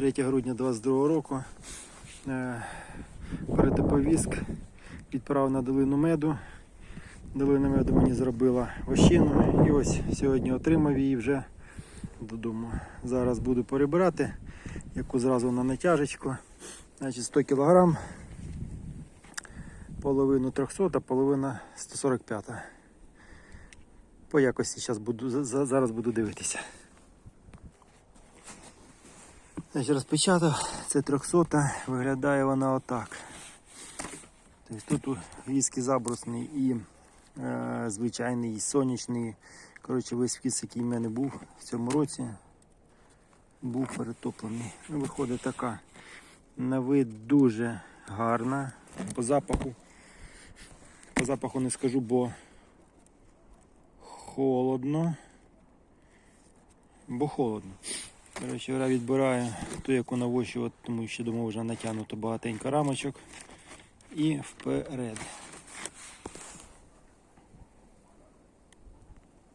3 грудня 22 року. Е, Перетиповіск відправив на долину меду. Долина меду мені зробила вощину. І ось сьогодні отримав її вже додому. Зараз буду перебирати, яку зразу на натяжечку. Значить 100 кг. Половину 300, а половина 145. По якості зараз буду дивитися. Значить, розпечатав, це 300, виглядає вона отак. Тобто тут віскі забрусний і е, звичайний, і сонячний. Коротше, весь віс, який в мене був в цьому році, був перетоплений. Ну, виходить така. На вид дуже гарна. По запаху. По запаху не скажу, бо холодно. Бо холодно. Коротше, я відбираю ту, яку навощувати, тому що думаю, вже натягнуто багатенько рамочок. І вперед.